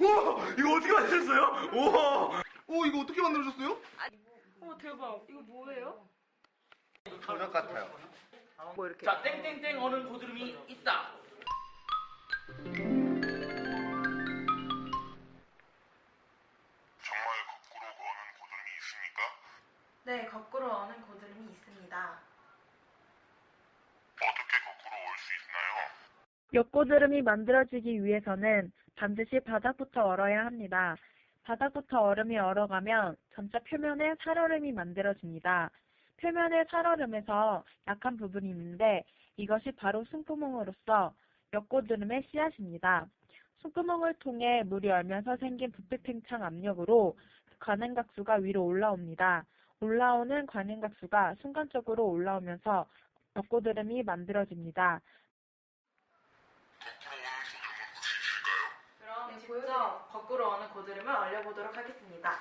우와, 이거 어떻게 만드셨어요? 우와. 오 이거 어떻게 만들어졌어요? 어 대박. 이거 뭐예요? 저녁 같아요. 뭐 이렇게. 자, 땡땡땡 어는 고드름이 있다. 정말 거꾸로 거는 고드름이 있습니까? 네, 거꾸로 어는 고드름이 있습니다. 어떻게 거꾸로 올 수 있나요? 옆고드름이 만들어지기 위해서는 반드시 바닥부터 얼어야 합니다. 바닥부터 얼음이 얼어가면 전체 표면에 살얼음이 만들어집니다. 표면에 살얼음에서 약한 부분이 있는데 이것이 바로 숨구멍으로서 옆고드름의 씨앗입니다. 숨구멍을 통해 물이 얼면서 생긴 부패 팽창 압력으로 관행각수가 위로 올라옵니다. 올라오는 관행각수가 순간적으로 올라오면서 옆고드름이 만들어집니다. 그럼 네, 직접 거꾸로 오는 고드름을 알려보도록 하겠습니다.